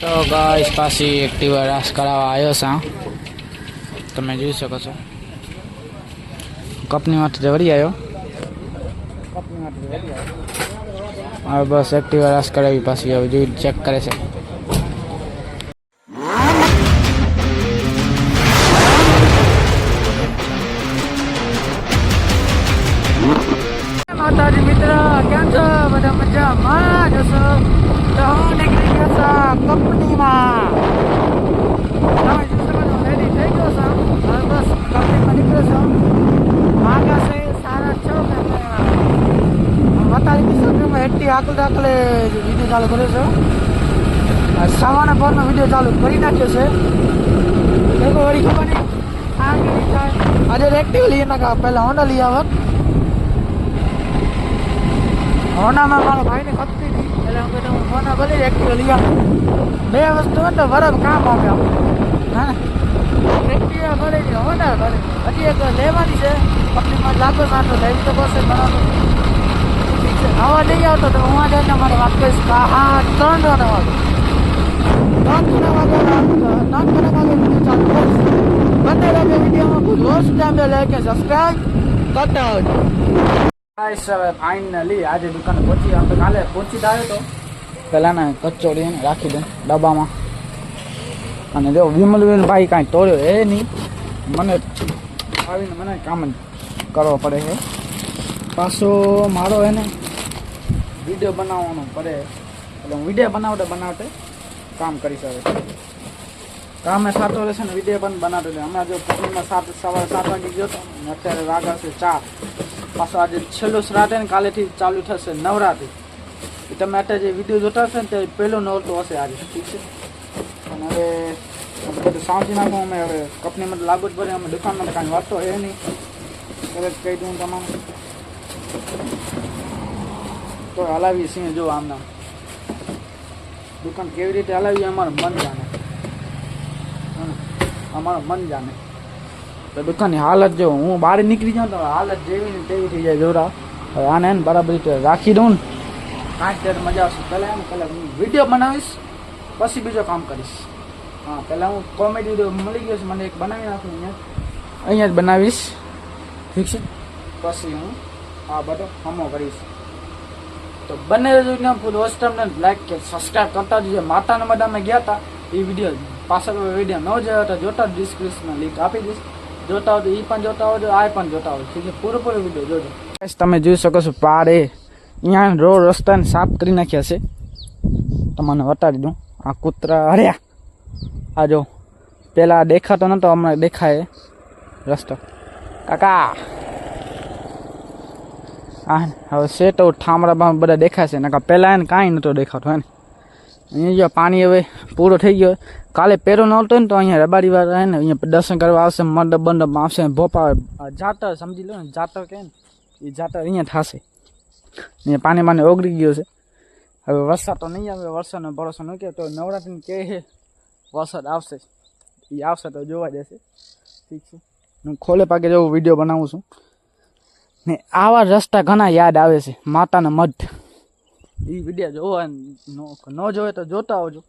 તો ગાઈસ પાછી એક્ટિવા રાસ કરાવવા આવ્યો છે તમે જોઈ શકો છો. કપની માટે વળી આવ્યો કપની આવ્યો. હવે બસ એક્ટિવા રાસ કરાવી પાછી હવે જોઈ ચેક કરે છે. માતાજી મિત્ર, કેમ છો? બધા મજામાં? જશો તો હું નીકળી ગયો છું કંપનીમાં તમે જોઈ શકો છો રેડી થઈ ગયો છું હવે બસ કંપનીમાં નીકળ્યો છું વાગ્યા છે સાડા છ માતાજી મોટી આકલ દાખલે વીડિયો ચાલુ કર્યો છે. સવારના ભરનો વીડિયો ચાલુ કરી નાખ્યો છે. દેખો વળી ખબર નહીં. આજે એક્ટિવ લઈએ ના પહેલાં હોન્ડા લઈ આવત. હોન્ડામાં મારા ભાઈને ખપતી હતી. એટલે હું કીધું હોન્ડા ભલે એક્ટિવ લઈ આવું બે વસ્તુ હોય તો બરાબર કામ આવે હા. એક્ટિવા ભલે હોન્ડા ભલે હજી એક લેવાની છે. પબ્લિકમાં લાખો સાંઠો લેવી તો બસ ભણાવું ઠીક છે આવા નહીં આવતો તો હું આજે જઈને મારે વાત કરીશ આ ત્રણ જણા વાગે ત્રણ જણા વાગે ત્રણ જણા વાગે વીડિયો ચાલુ કરીશ બંને વાગે વિડીયોમાં કોઈ લોસ ટાઈમ લે કે સબસ્ક્રાઈબ કરતા આવજો ગાઈસ હવે ફાઇનલી આજે દુકાને પહોંચી આપણે કાલે પહોંચી આવ્યો તો. પહેલાંના કચોરી એને રાખી દે ડબ્બામાં. અને જો વિમલ ભાઈ કાંઈ તોડ્યો એ નહીં. મને આવીને મને કામ જ કરવો પડે છે પાછો મારો એને વીડિયો બનાવવાનો પડે. એટલે હું વીડિયો બનાવટે બનાવટે કામ કરી શકે કામે સાચો રહેશે ને વીડિયો પણ બનાવતો. રહે હમણાં જો કંપનીમાં સાત સવારે સાત વાગે ગયો હતો અને અત્યારે વાગ્યા છે ચાર પાછો આજે છેલ્લું શ્રાદ્ધ ને કાલેથી ચાલુ થશે નવરાત્રી. એ તમે અત્યારે જે વીડિયો જોતા હશે ને તે પહેલો નવરતો હશે આજે. ઠીક છે? અને હવે બધું સાંચી નાખું, અમે હવે કંપનીમાં લાગુ જ પડે અમે દુકાનમાં કાંઈ કાંઈ તો એ નહીં. કદાચ કહી દઉં તમારે તો હલાવી સિંહ જો આમ નામ દુકાન કેવી રીતે હલાવી અમારું મન જાણે. અમારું મન જાણે. તો દુકાનની હાલત જો, હું બહાર નીકળી જાઉં તો હાલત જેવી તેવી થઈ જાય જોરા. હવે આને એને બરાબર રીતે રાખી દઉં ને. કાંઈ ત્યારે મજા આવશે. પહેલાં એમ, પહેલાં હું વીડિયો બનાવીશ, પછી બીજો કામ કરીશ. હા, પહેલાં હું કોમેડી મળી ગયો છે, મને એક બનાવી નાખું અહીંયા. અહીંયા જ બનાવીશ. ઠીક છે? પછી હું આ બધો હમો કરીશ. તો બંને જોઈને ફૂલ હોસ્ટેલને લાઈક કે સબસ્ક્રાઈબ કરતા જઈએ માતાના મદામાં ગયા હતા. એ વીડિયો પાછળ વીડિયો ન જોયો તો જોતા ડિસ્ક્રિપ્શનમાં લિંક આપી દઈશ. જોતા હોય તો એ પણ જોતા હોય, આ પણ જોતા હોય. ઠીક છે? પૂરો પૂરો વીડિયો જોજો તમે જોઈ શકો છો પાડે. અહીંયા રોડ રસ્તાને સાફ કરી નાખ્યા છે. તમને બતાડી દઉં. આ કૂતરા હર્યા. આ જો પહેલાં દેખાતો નહોતો હમણાં દેખાય રસ્તો. કાકા! હા હવે સેટો ઠામડા બધા દેખાય છે નકા પહેલાં એને કાંઈ નહોતો દેખાતો એને અહીંયા જો પાણી હવે પૂરો થઈ ગયો. કાલે પહેરો નહોતો ને તો અહીંયા રબારી વાળા, હે ને, અહીંયા દર્શન કરવા આવશે, મંડપ બંડપ આવશે ભોપા જાતર, સમજી લો ને, જાતર કહે ને, એ જાતર અહીંયા થશે. અહીંયા પાણી માને ઓગળી ગયો છે. હવે વરસાદ તો નહીં આવે, વરસાદનો ભરોસો ન કે તો નવરાત્રિની કે વરસાદ આવશે. એ આવશે તો જોવા જશે ઠીક છે. હું ખોલે પાકે જેવું વીડિયો બનાવું છું. ને આવા રસ્તા ઘણા યાદ આવે છે માતાના મઠ એ વીડિયો જોવા ન જોવે તો જોતા આવજો.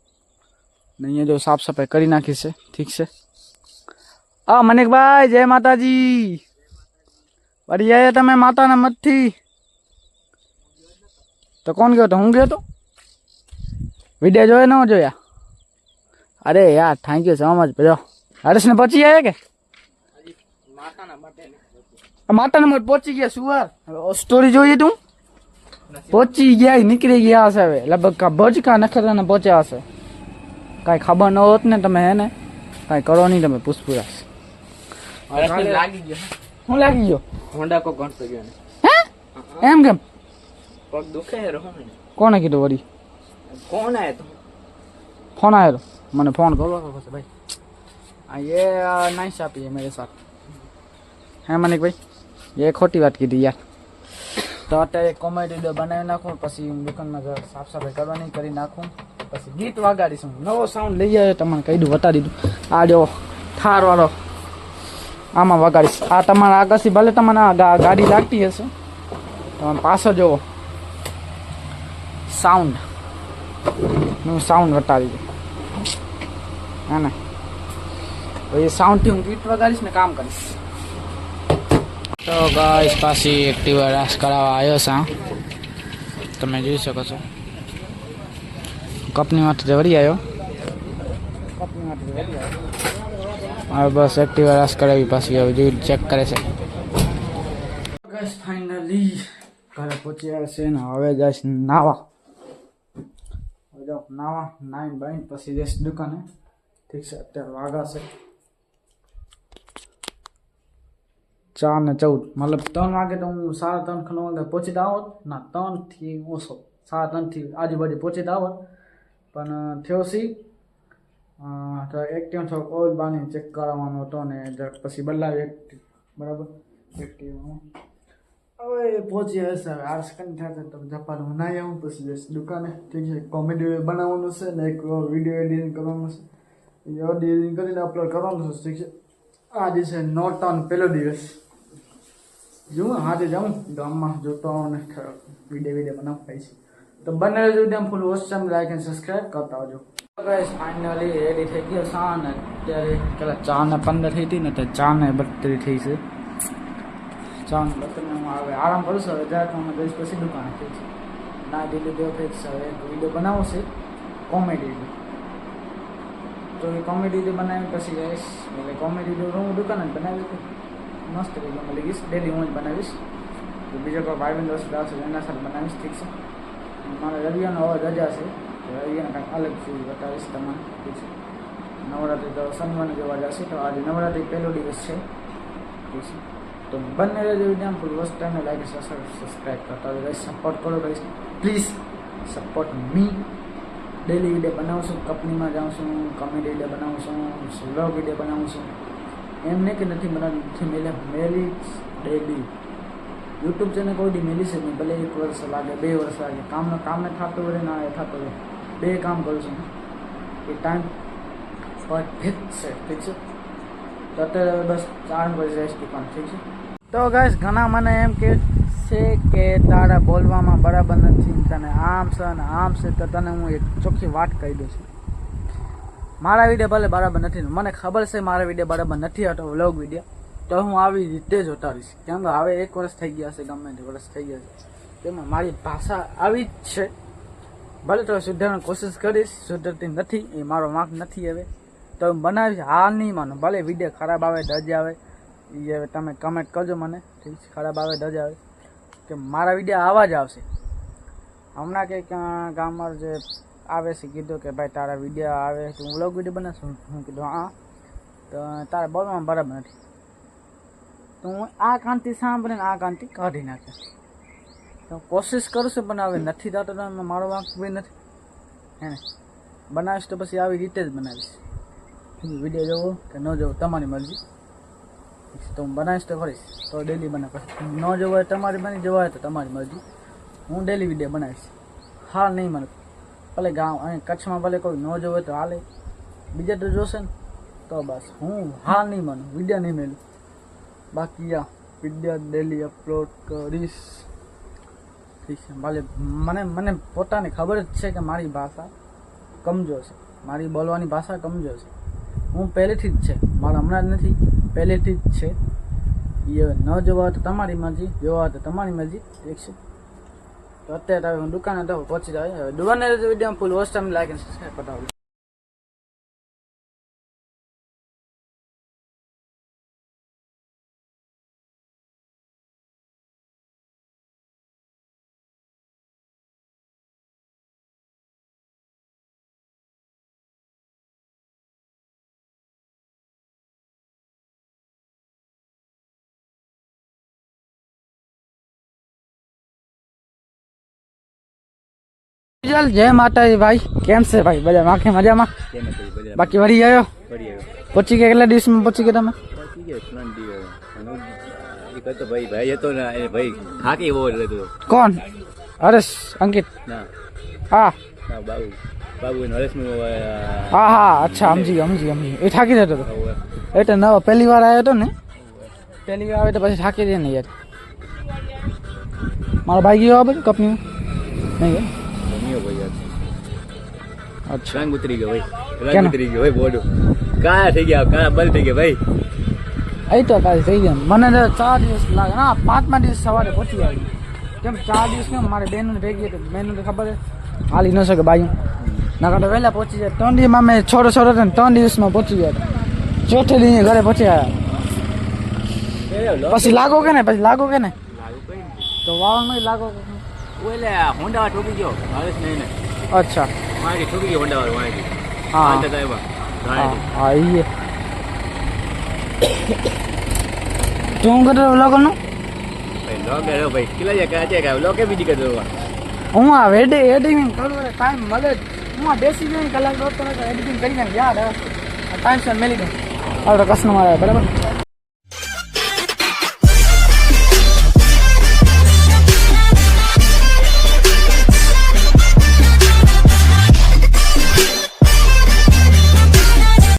ને અહીંયા જો સાફ સફાઈ કરી નાખી છે ઠીક છે. આ મનિકભાઈ જય માતાજી. વળી આવ્યા તમે માતાના મઠથી તો કોણ ગયો તો હું ગયો તો? વીડિયો જોયા ન જોયા? અરે યાર થેન્ક યુ સો મચ બધો હર્ષને પહોંચી આવ્યા કે? માટા નંબર પહોંચી ગયા સુવાર સ્ટોરી જોઈએ તું. પહોંચી ગયા નીકળી ગયા હશે હવે. લગભગ કા ભજકા નખરાને પહોંચ્યા હશે. કાંઈ ખબર ન હોત ને તમે હે ને કાંઈ કરો નહીં તમે પૂછપુરાશ લાગી ગયો? હું લાગી ગયો? હોન્ડા કો ઘણતો ગયો હે? એમ કેમ? પગ દુખે રહો કોણે કીધું વળી? કોણ આયો તો? ફોન આયો મને ફોન કરો. ભાઈ. આ યે નાઈસ આપીએ મેરે સાથે. હે મનિક ભાઈ? એ ખોટી વાત કીધી યાર. તો અત્યારે કોમેડી વીડિયો બનાવી નાખું, પછી હું દુકાનમાં સાફ સફાઈ કરવાની કરી નાખું, પછી ગીત વગાડીશું. નવો સાઉન્ડ લઈ આવ્યો, તમને કહી દઉં બતાવી દીધું આ જો થાર વાળો આમાં વગાડીશ. આ તમારા આગળથી ભલે તમને ગાડી લાગતી હશે તમે પાછળ જુઓ સાઉન્ડ હું સાઉન્ડ વટાવી દઉં. હા ને. એ સાઉન્ડથી હું ગીત વગાડીશ ને કામ કરીશ. તો ગાઈસ પાછી એક્ટિવા રાસ કરાવવા આવ્યો છે. તમે જોઈ શકો છો. કંપનીમાંથી માટે વળી આવ્યો. હવે બસ એક્ટિવા રાસ કરાવી પાછી હવે જોઈ ચેક કરે છે. ગેસ ફાઇનલી ઘરે પહોંચી આવ્યા છે ને હવે જઈશ નાવા. નાવા નાઈન બાઈન પછી જઈશ દુકાને. ઠીક છે, અત્યારે વાગા છે. ચાર ને ચૌદ. મતલબ ત્રણ વાગે તો હું સાડા ત્રણ ખનો વાગે પહોંચી આવત ના ત્રણથી ઓછો. સાડા ત્રણથી આજુબાજુ પહોંચી આવત પણ થયો સી તો એક્ટિવ થોડોક ઓઇલ બાની ચેક કરાવવાનો હતો ને પછી બદલાવી એક્ટિવ બરાબર? એક્ટિવ હવે પહોંચી હશે હવે આરસ કઈ થાય તો જપાન હું નાઈ આવું. પછી જઈશ દુકાને. ઠીક છે કોમેડી બનાવવાનું છે ને, એક વીડિયો એડિટિંગ કરવાનું છે. વીડિયો એડિટિંગ કરીને અપલોડ કરવાનું છે. ઠીક છે આ દિવસે નોટ ઓન પહેલો દિવસ. જોઉં હાથે જાઉં ગામમાં જોતો આવું ને વીડિયો વીડિયો થાય છે. તો બંને video full watch like and subscribe કરતા આવજો. ગાઈસ ફાઇનલી રેડી થઈ ગયો સા ને. અત્યારે પેલા ચાર ને પંદર થઈ હતી ને, તો ચાર ને બત્રીસ થઈ છે. ચાર ને બત્રીસ હું આવે. આરામ કરું છું? હું જઈશ પછી દુકાન થઈ છે ના દીધું દેવ ફિક્સ હવે વીડિયો બનાવવો છે. કોમેડી તો એ કોમેડી બનાવી પછી જઈશ એટલે કોમેડી હું દુકાને જ બનાવી હતી મસ્ત વીડિયો મળી ગઈશ. ડેલી હું જ બનાવીશ. તો બીજો કોઈ ભાઈ બંધ દોસ્ત આવશે, એના સાથે બનાવીશ, ઠીક છે. મારે રવિયાનો હવે રજા છે રવિયાને કંઈક અલગ ચીજ બતાવીશ તમારે ઠીક છે. નવરાત્રિ તો શનિવારને જોવા જશે તો આજે નવરાત્રિ પહેલો દિવસ છે, ઠીક છે. તો બંને રજા વીડિયો ફૂલ વસ્ત ટાઈમે લાઈક સબસ્ક્રાઈબ કરતા હોય સપોર્ટ કરો guys please support me daily video બનાવું છું કંપનીમાં જાઉં છું કોમેડી વીડિયો બનાવું છું વ્લોગ વીડિયો બનાવું છું. એમ નહીં કે નથી બનાવી છે મેલે મેલી ડેલી યુટ્યુબ ચેનલ કોઈ દી મેલી છે નહીં, ભલે એક વર્ષ લાગે, બે વર્ષ લાગે. કામનો કામને થતું હોય ના થતું હોય. બે કામ કરું છું એ ટાઈમ પરફેક્ટ છે, ઠીક છે? તો અત્યારે બસ ચાર વર્ષ જઈશ દુકાન ઠીક છે? તો ગાઈસ ઘણા મને એમ કે છે કે તારા બોલવામાં બરાબર નથી, તને આમ છે અને આમ છે, તો તને હું એક ચોખ્ખી વાત કહી દઉં છું. મારા વીડિયો ભલે બરાબર નથી મને ખબર છે મારા વીડિયો બરાબર નથી હતો વ્લોગ વીડિયો. તો હું આવી રીતે જ ઉતારીશ. કેમ કે હવે એક વર્ષ થઈ ગયા છે, ગમે તે વર્ષ થઈ ગયા છે. તેમાં મારી ભાષા આવી જ છે. ભલે તો સુધારવાની કોશિશ કરીશ, સુધરતી નથી, એ મારો માર્ક નથી હવે. તો હું બનાવીશ હા નહીં માનો, ભલે વીડિયો ખરાબ આવે દજ આવે. એ હવે તમે કમેન્ટ કરજો મને, ઠીક છે, ખરાબ આવે દજ આવે. કે મારા વીડિયો આવા જ આવશે. હમણાં કંઈક ગામમાં જે આવે છે, કીધું કે ભાઈ તારા વીડિયો આવે તો હું વ્લોગ વીડિયો બનાવશું, હું કીધું, હા. તો તારે બોલવામાં બરાબર નથી. તો હું આ કાંતિ સાંભળીને આ કાંતિ કાઢી નાખે. તો કોશિશ કરું છું, પણ હવે નથી થતો, તો મારો વાંક બી નથી. હે ને? બનાવીશ તો પછી આવી રીતે જ બનાવીશ. વીડિયો જોવો કે ન જોવો, તમારી મરજી. તો હું બનાવીશ તો કરીશ. તો ડેલી બનાવ. ન જોવો હોય, તમારી બની જોવા તો તમારી મરજી. હું ડેલી વીડિયો બનાવીશ. હાલ નહીં મને ભલે ગામ અહીં કચ્છમાં ભલે કોઈ ન જોવે તો હાલે. બીજા તો જોશે ને. તો બસ. હું હાલ નહીં માનું. વીડિયો નહીં મેલું. બાકી આ વીડિયો ડેલી અપલોડ કરીશ. ઠીક છે. ભલે મને મને પોતાને ખબર જ છે કે મારી ભાષા કમજોર છે. મારી બોલવાની ભાષા કમજોર છે. હું પહેલેથી જ છે. મારા હમણાં જ નથી. પહેલેથી જ છે. એ ન જોવા તો તમારી મરજી. જોવા તો તમારી મરજી. ઠીક છે. તો અત્યારે તમે દુકાને તો પહોંચી જાય હવે દુકાને વીડિયો ફૂલ વોસ્ટ લાગે સબસ્ક્રાઈબ બતાવું ચાલ જય માતાજી ભાઈ. કેમ છે ભાઈ? બધા માખે મજામાં? બાકી વળી આવ્યો? પહોંચી ગયા કેટલા દિવસમાં? પહોંચી ગયા તમે? કોણ? હરેશ અંકિત? હા. હા હા અચ્છા સમજી ગયો સમજી સમજી એ થાકી જતો હતો. એટલે નવો પહેલી વાર આવ્યો હતો ને? પહેલી વાર આવે તો પછી થાકી જાય ને યાર. મારો ભાઈ ગયો આ બધું કંપનીમાં નહીં ગયા ચાંગ ઉતરી ગયો ભાઈ. રંગ ઉતરી ગયો ભાઈ બોડું. કાયા થઈ ગયા કાયા બંધ થઈ ગયા ભાઈ. એ તો કાલે થઈ ગયા. મને તો ચાર દિવસ લાગે. ના પાંચમા દિવસ સવારે પહોંચી આવી કેમ ચાર દિવસ કેમ? મારે બહેનો ભેગી હતી. બહેનો ખબર છે. હાલી ન શકે બાયું. ના તો વહેલા પહોંચી જાય. ત્રણ દિવસમાં મેં છોડો છોડો હતો ને ત્રણ દિવસમાં પહોંચી ગયા. ચોથે દિવસે ઘરે પહોંચી આવ્યા પછી લાગો કે ને પછી લાગો કે ને તો વાવ નહીં લાગો ઓલે હોન્ડા ઠોકી ગયો. હરેશ નહીં ને અચ્છા મારી ઠોકી ગયો હોન્ડા વાળો મારી હા પાંચ હતા એમાં હા હા ઈ તું કરતો લગનનું ભાઈ લોકે રહ્યો ભાઈ કિલા જાય કાચે કાવ લોકે બીજી કરતો હું આ વેડે એડિટિંગ કરું ટાઈમ મળે જ. હું આ બેસી ગયો કલાક દોઢ કલાક એડિટિંગ કરીને યાદ આવે ટાઈમ સર મેલી દઉં આપણે કસ્ટમર આવે બરાબર